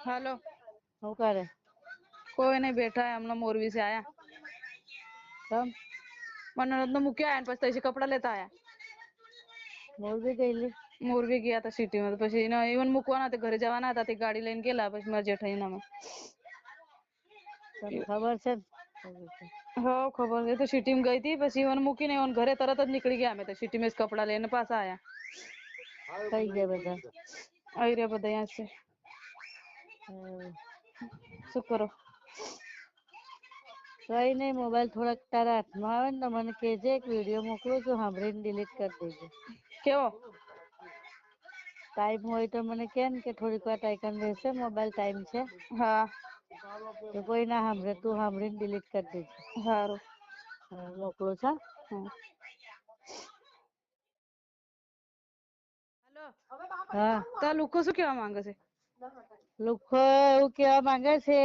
હાલો શું કરે કોઈ નહીં બેઠા હે, હમણાં મોરબી से આયા કેમ મનોરંજન મૂક્યા આયા ને પછી તઈથી કપડાં લેતા આયા મોરબી ગયેલી મોરબી ગયા હતા સિટીમાં તો પછી એને ઈવન મૂકવાના હતા ઘરે જવાના હતા તે ગાડી લઈને ગયેલા પછી મારા જેઠાણી અમે તને ખબર છે ને હા ખબર છે એ તો સિટીમાં ગઈ હતી પછી ઈવન મૂકીને ઈવન ઘરે તરત જ નીકળી ગયા અમે તો સિટીમાં જ કપડાં લઈને પાછા આયા કઈ ગયા બધા આવી રહ્યા બધા અહીંયા છે હમ. શું કરો? કઈ નઈ મોબાઈલ થોડાક તારા હાથમાં આવે ને તો મને કેજે એક વીડિયો મોકલું છું સાંભળીને ડિલીટ કરી દેજે. કેવો? ટાઈમ હોય તો મને કે ને કે થોડીક વાર ટાઈકન રહેશે મોબાઈલ ટાઈમ છે. હા. તો કોઈ ના સાંભળે તું સાંભળીને ડિલીટ કરી દેજે. સારું હા, મોકલું છું હા. હા. તો આ લોકો શું કેવા માંગે છે? લોકો એવું કેવા માંગે છે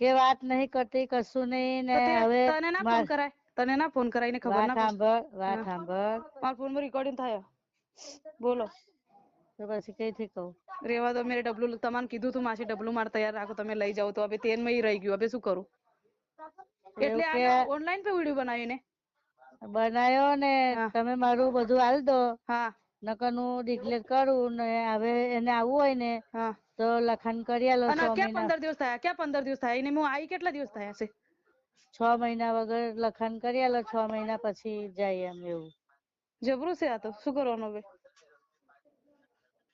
કે વાત નહીં કરતી કશું નહીં ને હવે તને ના ફોન કરાય? તને ના ફોન કરાય? ને ખબર ના સાંભળ વાત સાંભળ. મારા ફોનમાં રેકોર્ડિંગ થાય. બોલો. તો પછી કઈથી કહું? રેવા દો મેરે ડબલું તમને કીધું તું માસી ડબલું માર તૈયાર રાખો તમે લઈ જાઓ તો. હવે તેનમાં રહી ગયું હવે શું કરું? એટલે આ ઓનલાઈન પે વિડિયો બનાવીને? બનાયો ને તમે મારું બધું હાલ દો. હા. નકરનું ડિક્લેર કરું ને હવે એને આવવું હોય ને હા. તો લખાણ કરી આલો અને ક્યાં પંદર દિવસ થયા? ક્યાં પંદર દિવસ થયા? એને હું આવી કેટલા દિવસ થયા છે? છ મહિના વગર લખાણ કરી આલો છ મહિના પછી જાય એમ એવું. જબરું છે આ તો. શું કરવાનું હવે?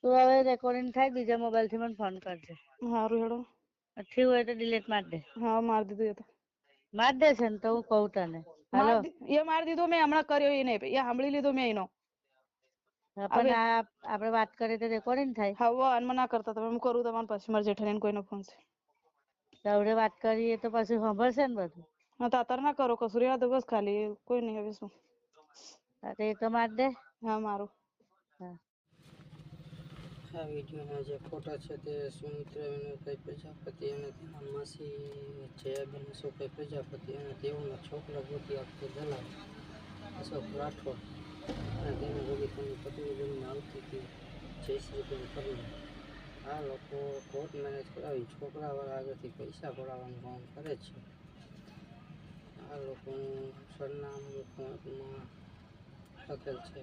તું હવે રેકોર્ડિંગ થાય બીજા મોબાઈલથી મને ફોન કરજે. સારું હેડો. થયું હોય તો ડિલીટ માર દે. હા મારી દીધું એ તો. માર દે છે ને તો હું કહું તને. હેલો. મારી એ માર દીધો મેં હમણાં કર્યો એ નહીં એ સાંભળી લીધો મેં એનો. પણ આ આપણે વાત કરીએ તો રેકોર્ડિંગ થાય. હવે અનમાં ના કરતા તમે હું કરું તમારે પછી મારા જેઠાણી કોઈનો ફોન છે. આપણે વાત કરીએ તો પછી સાંભળશે ને બધું? હા તો અત્યારે ના કરો કશું રહેવા દો બસ ખાલી કોઈ નહીં હવે શું? હા તો એ તો માર દે. હા મારું. હા. આ વિડીયોના જે ફોટા છે તે સુમિત્રા કઈ પ્રજાપતિ અને તેના માસી જયાબેન અશોકભાઈ પ્રજાપતિ અને તેઓના છોકરા ગોતી આપતો દલાલ અશોક રાઠોડ. અને તેના ભોગી તેમની પત્ની બનીને આવતી હતી જયશ્રીબેન પરમાર. આ લોકો કોર્ટ મેરેજ કરાવી છોકરાવાળા આગળથી પૈસા ભરાવવાનું કામ કરે છે. આ લોકોનું સરનામું કોર્ટમાં લખેલ છે.